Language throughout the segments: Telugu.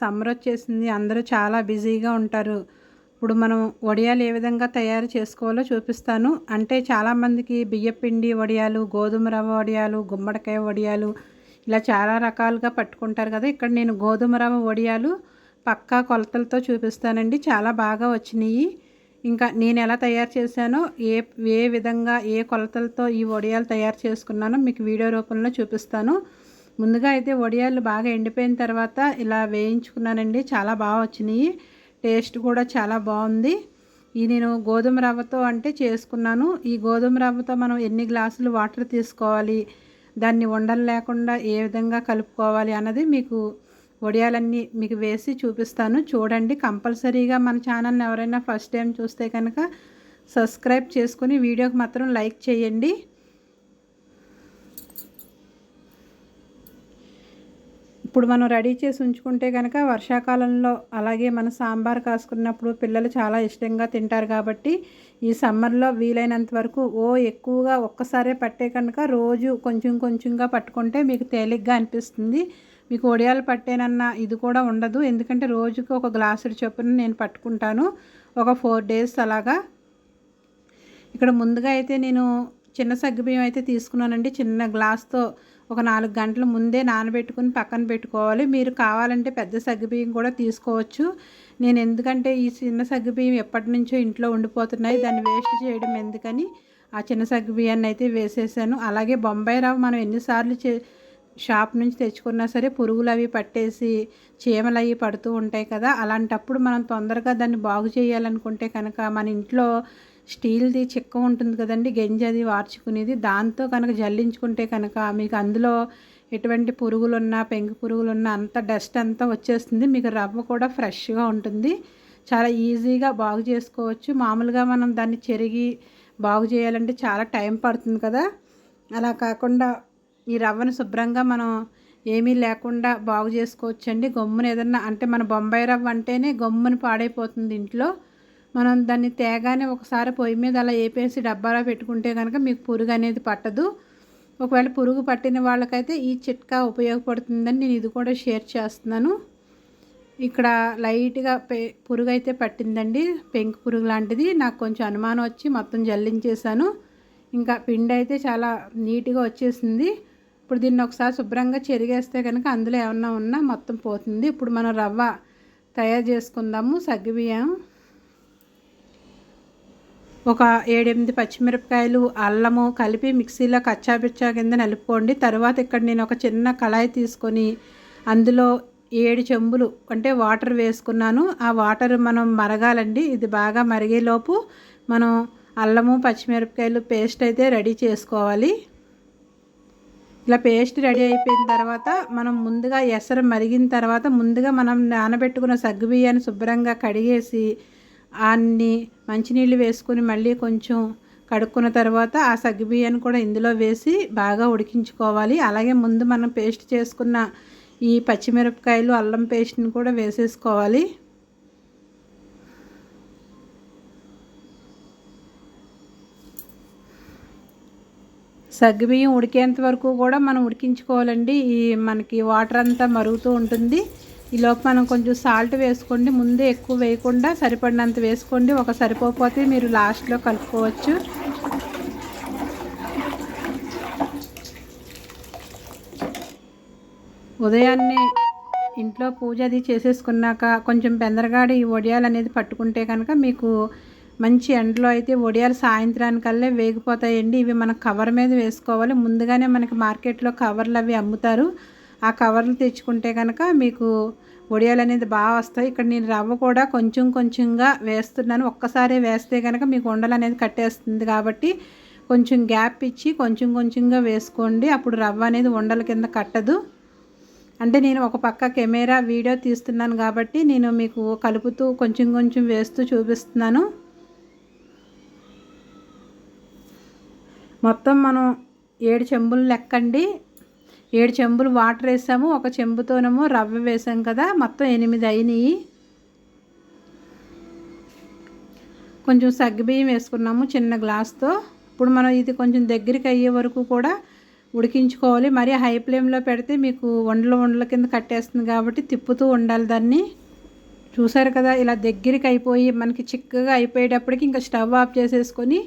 సమ్మర్ వచ్చేసింది అందరూ చాలా బిజీగా ఉంటారు. ఇప్పుడు మనం వడియాలు ఏ విధంగా తయారు చేసుకోవాలో చూపిస్తాను. అంటే చాలామందికి బియ్యపిండి వడియాలు గోధుమ రవ్వ వడియాలు గుమ్మడికాయ వడియాలు ఇలా చాలా రకాలుగా పట్టుకుంటారు కదా. ఇక్కడ నేను గోధుమ రవ్వ వడియాలు పక్కా కొలతలతో చూపిస్తానండి. చాలా బాగా వచ్చినాయి. ఇంకా నేను ఎలా తయారు చేశానో ఏ ఏ విధంగా ఏ కొలతలతో ఈ వడియాలు తయారు చేసుకున్నానో మీకు వీడియో రూపంలో చూపిస్తాను. ముందుగా అయితే వడియాలు బాగా ఎండిపోయిన తర్వాత ఇలా వేయించుకున్నానండి. చాలా బాగా వచ్చినాయి. టేస్ట్ కూడా చాలా బాగుంది. ఈ నేను గోధుమ రవ్వతో అంటే చేసుకున్నాను. ఈ గోధుమ రవ్వతో మనం ఎన్ని గ్లాసులు వాటర్ తీసుకోవాలి దాన్ని ఉండలు లేకుండా ఏ విధంగా కలుపుకోవాలి అన్నది మీకు వడియాలన్నీ మీకు వేసి చూపిస్తాను. చూడండి కంపల్సరీగా మన ఛానల్ని ఎవరైనా ఫస్ట్ టైం చూస్తే కనుక సబ్స్క్రైబ్ చేసుకుని వీడియోకి మాత్రం లైక్ చేయండి. ఇప్పుడు మనం రెడీ చేసి ఉంచుకుంటే కనుక వర్షాకాలంలో అలాగే మన సాంబార్ కాసుకున్నప్పుడు పిల్లలు చాలా ఇష్టంగా తింటారు కాబట్టి ఈ సమ్మర్లో వీలైనంత వరకు ఓ ఎక్కువగా ఒక్కసారే పట్టే కనుక రోజు కొంచెం కొంచెంగా పట్టుకుంటే మీకు తేలిగ్గా అనిపిస్తుంది. మీకు ఒడియాలు పట్టేనన్న ఇది కూడా ఉండదు. ఎందుకంటే రోజుకి ఒక గ్లాసుడు చొప్పున నేను పట్టుకుంటాను. ఒక ఫోర్ డేస్ అలాగా. ఇక్కడ ముందుగా అయితే నేను చిన్న సగ్గుబియ్యం అయితే తీసుకున్నానండి. చిన్న గ్లాస్తో ఒక నాలుగు గంటల ముందే నానబెట్టుకుని పక్కన పెట్టుకోవాలి. మీరు కావాలంటే పెద్ద సగ్గుబియ్యం కూడా తీసుకోవచ్చు. నేను ఎందుకంటే ఈ చిన్న సగ్గుబియ్యం ఎప్పటి నుంచో ఇంట్లో ఉండిపోతున్నాయి. దాన్ని వేస్ట్ చేయడం ఎందుకని ఆ చిన్న సగ్గుబియ్యాన్ని అయితే వేసేసాను. అలాగే బొంబాయి రవ్వ మనం ఎన్నిసార్లు చే షాప్ నుంచి తెచ్చుకున్నా సరే పురుగులు అవి పట్టేసి చీమలు అవి పడుతూ ఉంటాయి కదా. అలాంటప్పుడు మనం తొందరగా దాన్ని బాగు చేయాలనుకుంటే కనుక మన ఇంట్లో స్టీల్ది చిక్క ఉంటుంది కదండి గెంజి అది వార్చుకునేది. దాంతో కనుక జల్లించుకుంటే కనుక మీకు అందులో ఎటువంటి పురుగులున్నా పెంకు పురుగులున్నా అంత డస్ట్ అంతా వచ్చేస్తుంది. మీకు రవ్వ కూడా ఫ్రెష్గా ఉంటుంది. చాలా ఈజీగా బాగు చేసుకోవచ్చు. మామూలుగా మనం దాన్ని చెరిగి బాగు చేయాలంటే చాలా టైం పడుతుంది కదా. అలా కాకుండా ఈ రవ్వను శుభ్రంగా మనం ఏమీ లేకుండా బాగు చేసుకోవచ్చండి. గమ్మున ఏదన్నా అంటే మన బొంబాయి రవ్వ అంటేనే గమ్మున పాడైపోతుంది ఇంట్లో. మనం దాన్ని తేగానే ఒకసారి పొయ్యి మీద అలా వేపేసి డబ్బాలో పెట్టుకుంటే కనుక మీకు పురుగు అనేది పట్టదు. ఒకవేళ పురుగు పట్టిన వాళ్ళకైతే ఈ చిట్కా ఉపయోగపడుతుందని నేను ఇది కూడా షేర్ చేస్తున్నాను. ఇక్కడ లైట్గా పె పురుగు అయితే పట్టిందండి. పెంకు పురుగు లాంటిది. నాకు కొంచెం అనుమానం వచ్చి మొత్తం జల్లించేశాను. ఇంకా పిండి అయితే చాలా నీట్గా వచ్చేసింది. ఇప్పుడు దీన్ని ఒకసారి శుభ్రంగా చెరిగేస్తే కనుక అందులో ఏమన్నా ఉన్నా మొత్తం పోతుంది. ఇప్పుడు మనం రవ్వ తయారు చేసుకుందాము. సగ్గుబియ్యం ఒక ఏడెనిమిది పచ్చిమిరపకాయలు అల్లము కలిపి మిక్సీలో కచ్చాబిచ్చా కింద నలుపుకోండి. తర్వాత ఇక్కడ నేను ఒక చిన్న కళాయి తీసుకొని అందులో ఏడు చెంబులు అంటే వాటర్ వేసుకున్నాను. ఆ వాటర్ మనం మరగాలండి. ఇది బాగా మరిగేలోపు మనం అల్లము పచ్చిమిరపకాయలు పేస్ట్ అయితే రెడీ చేసుకోవాలి. ఇలా పేస్ట్ రెడీ అయిపోయిన తర్వాత మనం ముందుగా ఎసరు మరిగిన తర్వాత ముందుగా మనం నానబెట్టుకున్న సగ్గుబియ్యాన్ని శుభ్రంగా కడిగేసి అన్ని మంచినీళ్ళు వేసుకొని మళ్ళీ కొంచెం కడుక్కున్న తర్వాత ఆ సగ్గుబియ్యాన్ని కూడా ఇందులో వేసి బాగా ఉడికించుకోవాలి. అలాగే ముందు మనం పేస్ట్ చేసుకున్న ఈ పచ్చిమిరపకాయలు అల్లం పేస్ట్ని కూడా వేసేసుకోవాలి. సగ్గుబియ్యం ఉడికేంత వరకు కూడా మనం ఉడికించుకోవాలండి. ఈ మనకి వాటర్ అంతా మరుగుతూ ఉంటుంది. ఈలోపు మనం కొంచెం సాల్ట్ వేసుకోండి. ముందే ఎక్కువ వేయకుండా సరిపడినంత వేసుకోండి. ఒక సరిపోతే మీరు లాస్ట్లో కలుపుకోవచ్చు. ఉదయాన్నే ఇంట్లో పూజ అది చేసేసుకున్నాక కొంచెం బెందరగాడి ఈ వడియాలు అనేది పట్టుకుంటే కనుక మీకు మంచి ఎండలో అయితే వడియాలు సాయంత్రానికల్లే వేగిపోతాయండి. ఇవి మన కవర్ మీద వేసుకోవాలి. ముందుగానే మనకి మార్కెట్లో కవర్లు అవి అమ్ముతారు. ఆ కవర్లు తెచ్చుకుంటే కనుక మీకు వడియాలు అనేది బాగా వస్తాయి. ఇక్కడ నేను రవ్వ కూడా కొంచెం కొంచెంగా వేస్తున్నాను. ఒక్కసారి వేస్తే కనుక మీకు ఉండలు అనేది కట్టేస్తుంది కాబట్టి కొంచెం గ్యాప్ ఇచ్చి కొంచెం కొంచెంగా వేసుకోండి. అప్పుడు రవ్వ అనేది ఉండల కింద కట్టదు. అంటే నేను ఒక పక్క కెమెరా వీడియో తీస్తున్నాను కాబట్టి నేను మీకు కలుపుతూ కొంచెం కొంచెం వేస్తూ చూపిస్తున్నాను. మొత్తం మనం ఏడు చెంబులు లెక్కండి. ఏడు చెంబులు వాటర్ వేసాము ఒక చెంబుతోనేమో రవ్వ వేసాం కదా మొత్తం ఎనిమిది అయినాయి. కొంచెం సగ్గుబియ్యం వేసుకున్నాము చిన్న గ్లాస్తో. ఇప్పుడు మనం ఇది కొంచెం దగ్గరికి అయ్యే వరకు కూడా ఉడికించుకోవాలి. మరి హై ఫ్లేమ్లో పెడితే మీకు వండల వండల కింద కట్టేస్తుంది కాబట్టి తిప్పుతూ ఉండాలి దాన్ని. చూసారు కదా ఇలా దగ్గరికి అయిపోయి మనకి చిక్కగా అయిపోయేటప్పటికి ఇంకా స్టవ్ ఆఫ్ చేసేసుకొని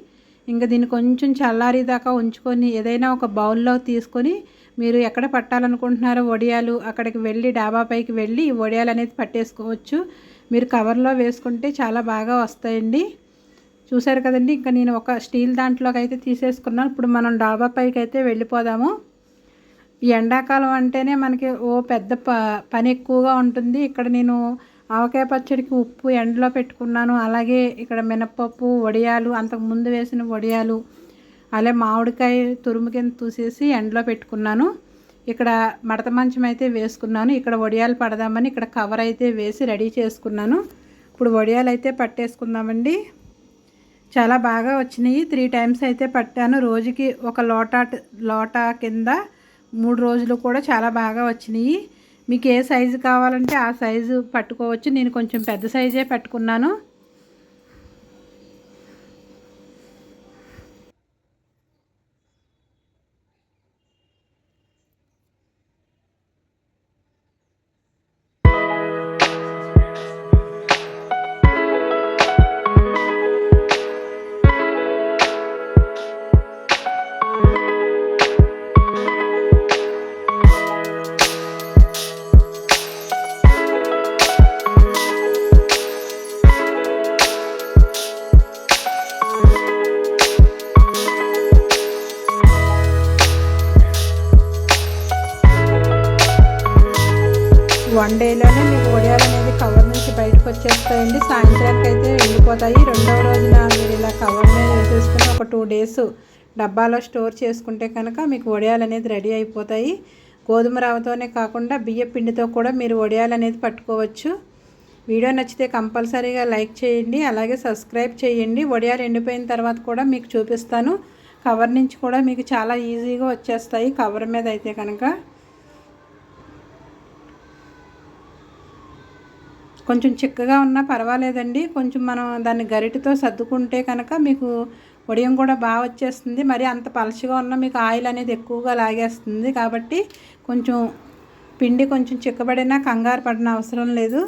ఇంకా దీన్ని కొంచెం చల్లారి దాకా ఉంచుకొని ఏదైనా ఒక బౌల్లో తీసుకొని మీరు ఎక్కడ పట్టాలనుకుంటున్నారో వడియాలు అక్కడికి వెళ్ళి డాబా పైకి వెళ్ళి ఈ వడియాలు అనేది పట్టేసుకోవచ్చు. మీరు కవర్లో వేసుకుంటే చాలా బాగా వస్తాయండి. చూసారు కదండి ఇంకా నేను ఒక స్టీల్ దాంట్లోకి అయితే తీసేసుకున్నాను. ఇప్పుడు మనం డాబా పైకి అయితే వెళ్ళిపోదాము. ఈ ఎండాకాలం అంటేనే మనకి ఓ పెద్ద ప పని ఎక్కువగా ఉంటుంది. ఇక్కడ నేను ఆవకాయ పచ్చడికి ఉప్పు ఎండలో పెట్టుకున్నాను. అలాగే ఇక్కడ మినపప్పు వడియాలు అంతకు ముందు వేసిన వడియాలు అలాగే మామిడికాయ తురుము కింద తూసేసి ఎండలో పెట్టుకున్నాను. ఇక్కడ మడత మంచం అయితే వేసుకున్నాను. ఇక్కడ వడియాలు పడదామని ఇక్కడ కవర్ అయితే వేసి రెడీ చేసుకున్నాను. ఇప్పుడు వడియాలు అయితే పట్టేసుకుందామండి. చాలా బాగా వచ్చినాయి. త్రీ టైమ్స్ అయితే పట్టాను. రోజుకి ఒక లోటా లోటా కింద మూడు రోజులు కూడా చాలా బాగా వచ్చినాయి. మీకు ఏ సైజు కావాలంటే ఆ సైజు పట్టుకోవచ్చు. నేను కొంచెం పెద్ద సైజే పట్టుకున్నాను. వన్ డేలోనే మీకు వడియాలు అనేది కవర్ నుంచి బయటకు వచ్చేస్తాయండి. సాయంత్రానికి అయితే వెళ్ళిపోతాయి. రెండవ రోజున మీరు ఇలా కవర్ మీద వేసేసుకుని ఒక టూ డేస్ డబ్బాలో స్టోర్ చేసుకుంటే కనుక మీకు వడియాలు అనేది రెడీ అయిపోతాయి. గోధుమ రవ్వతోనే కాకుండా బియ్య పిండితో కూడా మీరు వడియాలు అనేది పట్టుకోవచ్చు. వీడియో నచ్చితే కంపల్సరీగా లైక్ చేయండి. అలాగే సబ్స్క్రైబ్ చేయండి. వడియాలు ఎండిపోయిన తర్వాత కూడా మీకు చూపిస్తాను. కవర్ నుంచి కూడా మీకు చాలా ఈజీగా వచ్చేస్తాయి. కవర్ మీద అయితే కనుక కొంచెం చిక్కగా ఉన్నా పర్వాలేదండి. కొంచెం మనం దాన్ని గరిటతో సర్దుకుంటే కనుక మీకు ఉడియం కూడా బాగా వచ్చేస్తుంది. మరి అంత పలచగా ఉన్న మీకు ఆయిల్ అనేది ఎక్కువగా లాగేస్తుంది. కాబట్టి కొంచెం పిండి కొంచెం చిక్కబడినా కంగారు పడిన అవసరం లేదు.